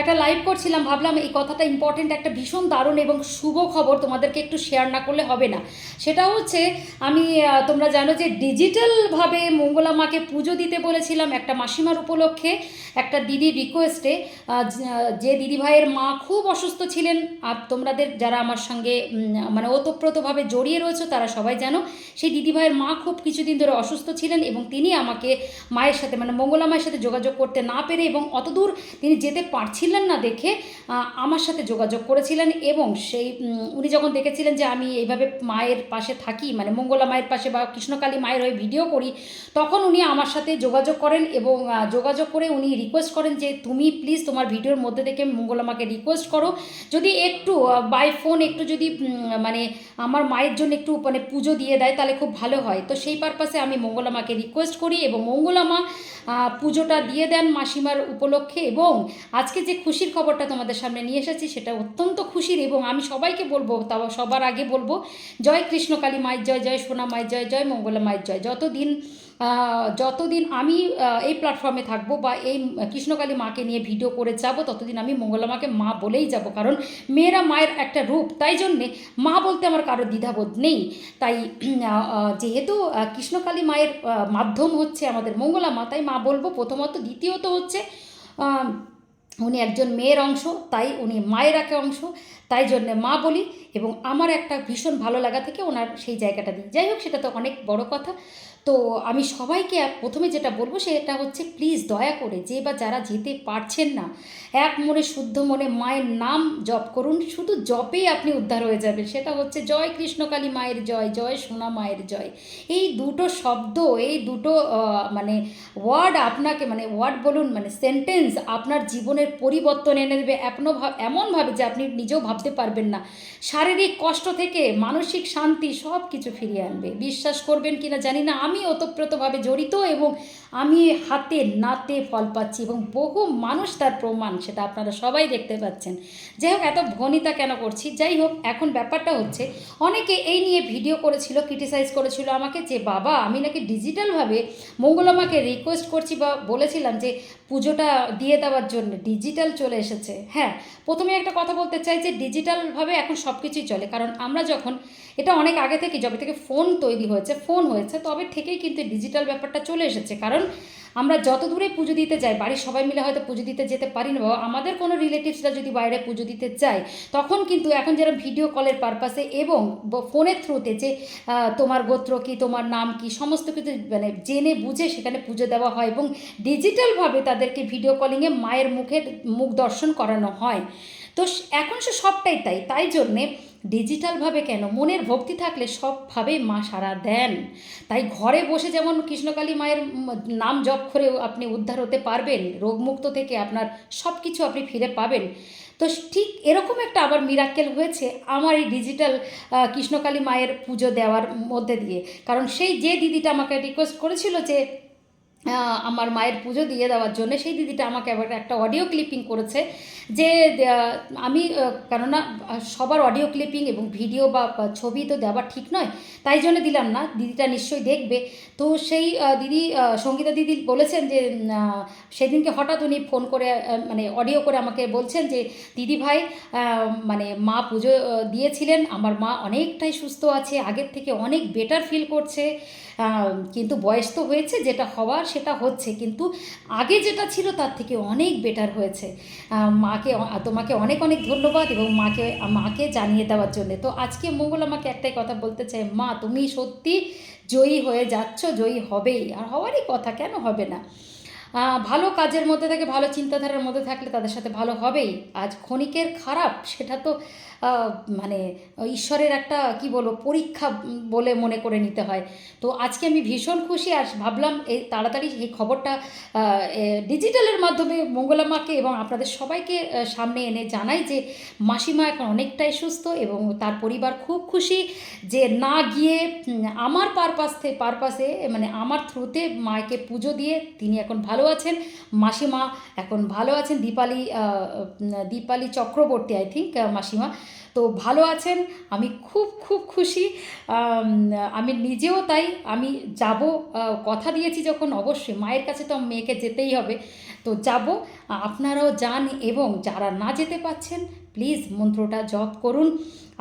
একটা লাইভ করছিলাম, ভাবলাম এই কথাটা ইম্পর্টেন্ট একটা ভীষণ দারুণ এবং শুভ খবর তোমাদেরকে একটু শেয়ার না করলে হবে না। সেটা হচ্ছে, আমি তোমরা জানো যে ডিজিটালভাবে মঙ্গলা মাকে পুজো দিতে বলেছিলাম একটা মাসিমার উপলক্ষে, একটা দিদির রিকোয়েস্টে যে দিদিভাইয়ের মা খুব অসুস্থ ছিলেন, আর তোমাদের যারা আমার সঙ্গে মানে ওতপ্রোতভাবে জড়িয়ে রয়েছে, তারা সবাই জানো, সেই দিদিভাইয়ের মা খুব কিছুদিন ধরে অসুস্থ ছিলেন এবং তিনি আমাকে মায়ের সাথে মানে মঙ্গলা মায়ের সাথে যোগাযোগ করতে না পেরে এবং অতদূর তিনি যেতে পারছিলেন না দেখে আমার সাথে যোগাযোগ করেছিলেন এবং সেই উনি যখন দেখেছিলেন যে আমি এইভাবে মায়ের পাশে থাকি মানে মঙ্গলা মায়ের পাশে বা কৃষ্ণকালী মায়ের হয়ে ভিডিও করি, তখন উনি আমার সাথে যোগাযোগ করেন এবং যোগাযোগ করে উনি রিকোয়েস্ট করেন যে তুমি প্লিজ তোমার ভিডিওর মধ্যে থেকে মঙ্গলা মাকে রিকোয়েস্ট করো। যদি একটু বাই ফোন একটু যদি মানে আমার মায়ের জন্য একটু মানে পুজো দিয়ে দেয় তাহলে খুব ভালো হয়। তো সেই পারপাসে আমি মঙ্গলা মাকে রিকোয়েস্ট করি এবং মঙ্গলা মা পুজোটা দিয়ে দেন মাসিমার উপলক্ষে এবং আজকে যে খুশির খবরটা তোমাদের সামনে নিয়ে এসেছি, সেটা অত্যন্ত খুশির এবং আমি সবাইকে বলব তাও সবার আগে বলব, জয় কৃষ্ণকালী মায়ের জয় জয় সোনা মায়ের জয় জয় মঙ্গলা মায়ের জয়। যতদিন যতদিন আমি এই প্ল্যাটফর্মে থাকব বা এই কৃষ্ণকালী মাকে নিয়ে ভিডিও করে যাব, ততদিন আমি মঙ্গলা মাকে মা বলেই যাব। কারণ মেয়েরা মায়ের একটা রূপ, তাই জন্যে মা বলতে আমার কারও দ্বিধাবোধ নেই। তাই যেহেতু কৃষ্ণকালী মায়ের মাধ্যম হচ্ছে আমাদের মঙ্গলা মা, তাই মা বলব প্রথমত, দ্বিতীয়ত হচ্ছে উনি একজন মেয়ের অংশ, তাই উনি মায়ের একটা অংশ, তাই জন্যে মা বলি এবং আমার একটা ভীষণ ভালো লাগা থেকে ওনার সেই জায়গাটা দিই। যাই হোক, সেটা তো অনেক বড় কথা। তো আমি সবাইকে প্রথমে যেটা বলব সেটা হচ্ছে প্লিজ দয়া করে যে বা যারা যেতে পারছেন না, এক মনে শুদ্ধ মনে মায়ের নাম জপ করুন, শুধু জপেই আপনি উদ্ধার হয়ে যাবেন। সেটা হচ্ছে জয় কৃষ্ণকালী মায়ের জয় জয় সোনা মায়ের জয়। এই দুটো শব্দ, এই দুটো মানে ওয়ার্ড আপনাকে মানে ওয়ার্ড বলুন মানে সেন্টেন্স আপনার জীবনের পরিবর্তন এনে দেবে এমনভাবে যে আপনি নিজেও ভাবতে পারবেন না। শারীরিক কষ্ট থেকে মানসিক শান্তি সব কিছু ফিরিয়ে আনবে। বিশ্বাস করবেন কিনা জানি না আমি ওতপ্রোতভাবে জড়িত এবং আমি হাতে নাতে ফল পাচ্ছি এবং বহু মানুষ তার প্রমাণ, সেটা আপনারা সবাই দেখতে পাচ্ছেন। যাই হোক, এত ভনিতা কেন করছি? যাই হোক, এখন ব্যাপারটা হচ্ছে, অনেকে এই নিয়ে ভিডিও করেছিল ক্রিটিসাইজ করেছিল আমাকে যে, বাবা, আমি নাকি ডিজিটালভাবে মঙ্গলমাকে রিকোয়েস্ট করছি বা বলেছিলাম যে, পুজোটা দিয়ে দেওয়ার জন্য ডিজিটাল চলে এসেছে। হ্যাঁ প্রথমে একটা কথা বলতে চাই যে ডিজিটালভাবে এখন সব কিছুই চলে, কারণ আমরা যখন, এটা অনেক আগে থেকে, যবে থেকে ফোন তৈরি হয়েছে ফোন হয়েছে, তবে থেকেই কিন্তু ডিজিটাল ব্যাপারটা চলে এসেছে। কারণ আমরা যত দূরে পুজো দিতে যাই, বাড়ির সবাই মিলে হয়তো পুজো দিতে যেতে পারি না আমাদের কোনো রিলেটিভসরা যদি বাইরে পুজো দিতে যায়, তখন কিন্তু এখন যারা ভিডিও কলের পারপাসে এবং ফোনের থ্রুতে যে তোমার গোত্র কি, তোমার নাম কি, সমস্ত কিছু মানে জেনে বুঝে সেখানে পুজো দেওয়া হয় এবং ডিজিটালভাবে তাদেরকে ভিডিও কলিংয়ে মায়ের মুখের মুখ দর্শন করানো হয়। তো এখন সে সবটাই তাই। তাই জন্যে ডিজিটালভাবে কেন? মনের ভক্তি থাকলে সবভাবে মা সারা দেন। তাই ঘরে বসে যেমন কৃষ্ণকালী মায়ের নাম জপ করে আপনি উদ্ধার হতে পারবেন, রোগমুক্ত থেকে আপনার সব কিছু আপনি ফিরে পাবেন। তো ঠিক এরকম একটা আবার মিরাক্কেল হয়েছে আমার এই ডিজিটাল কৃষ্ণকালী মায়ের পুজো দেওয়ার মধ্যে দিয়ে। কারণ সেই যে দিদিটা আমাকে রিকোয়েস্ট করেছিল যে আমার মায়ের পুজো দিয়ে দেওয়ার জন্য সেই দিদিটা আমাকে আবার একটা অডিও ক্লিপিং করেছে যে আমি কেননা সবার অডিও ক্লিপিং এবং ভিডিও বা বা ছবি তো দেওয়া ঠিক নয়, তাই জন্য দিলাম না, দিদিটা নিশ্চয়ই দেখবে। তো সেই দিদি সঙ্গীতা দিদি বলেছেন যে সেদিনকে হঠাৎ উনি ফোন করে মানে অডিও করে আমাকে বলছেন যে, দিদি ভাই মানে মা পুজো দিয়েছিলেন, আমার মা অনেকটাই সুস্থ আছে, আগের থেকে অনেক বেটার ফিল করছে। আহ, কিন্তু বয়স তো হয়েছে যেটা হওয়ার সেটা হচ্ছে। কিন্তু আগে যেটা ছিল তার থেকে অনেক বেটার হয়েছে। মাকে তোমাকে অনেক অনেক ধন্যবাদ এবং মাকে মাকে জানিয়ে দেওয়ার জন্য। তো আজকে মঙ্গল আমাকে একটাই কথা বলতে চাই মা তুমি সত্যি জয়ী হয়ে যাচ্ছ জয়ী হবেই। আর হওয়ারই কথা কেন হবে না? ভালো কাজের মধ্যে থেকে, ভালো চিন্তাধারার মধ্যে থাকলে তাদের সাথে ভালো হবেই। আজ ক্ষণিকের খারাপ, সেটা তো মানে ঈশ্বরের একটা, কি বলব, পরীক্ষা বলে মনে করে নিতে হয়। তো আজকে আমি ভীষণ খুশি, আর ভাবলাম এই তাড়াতাড়ি এই খবরটা ডিজিটালের মাধ্যমে মঙ্গলামাকে এবং আপনাদের সবাইকে সামনে এনে জানাই যে মাসিমা এখন অনেকটাই সুস্থ এবং তার পরিবার খুব খুশি যে না গিয়ে আমার পারপাস থেকে পারপাসে মানে আমার থ্রুতে মাকে পুজো দিয়ে তিনি এখন ভালো ভালো আছেন। মাসিমা এখন ভালো আছেন। দীপালি দীপালি চক্রবর্তী আই থিঙ্ক মাসিমা। তো ভালো আছেন। আমি খুব খুব খুশি। আমি নিজেও তাই, আমি যাব কথা দিয়েছি যখন অবশ্যই। মায়ের কাছে তো মেয়েকে যেতেই হবে। তো যাব, আপনারাও যান এবং যারা না যেতে পাচ্ছেন প্লিজ মন্ত্রটা জপ করুন।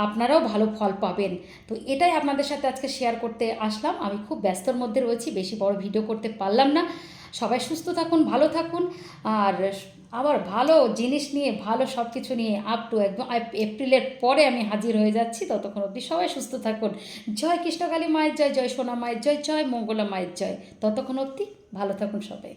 আপনারাও ভালো ফল পাবেন। তো এটাই আপনাদের সাথে আজকে শেয়ার করতে আসলাম। আমি খুব ব্যস্তর মধ্যে রয়েছি, বেশি বড় ভিডিও করতে পারলাম না। সবাই সুস্থ থাকুন, ভালো থাকুন। আর আবার ভালো জিনিস নিয়ে, ভালো সব কিছু নিয়ে আপ টু একদম এপ্রিলের পরে আমি হাজির হয়ে যাচ্ছি। ততক্ষণ অবধি সবাই সুস্থ থাকুন। জয় কৃষ্ণকালী মায়ের জয় জয় সোনা মায়ের জয় জয় মঙ্গলা মায়ের জয়। ততক্ষণ অবধি ভালো থাকুন সবাই।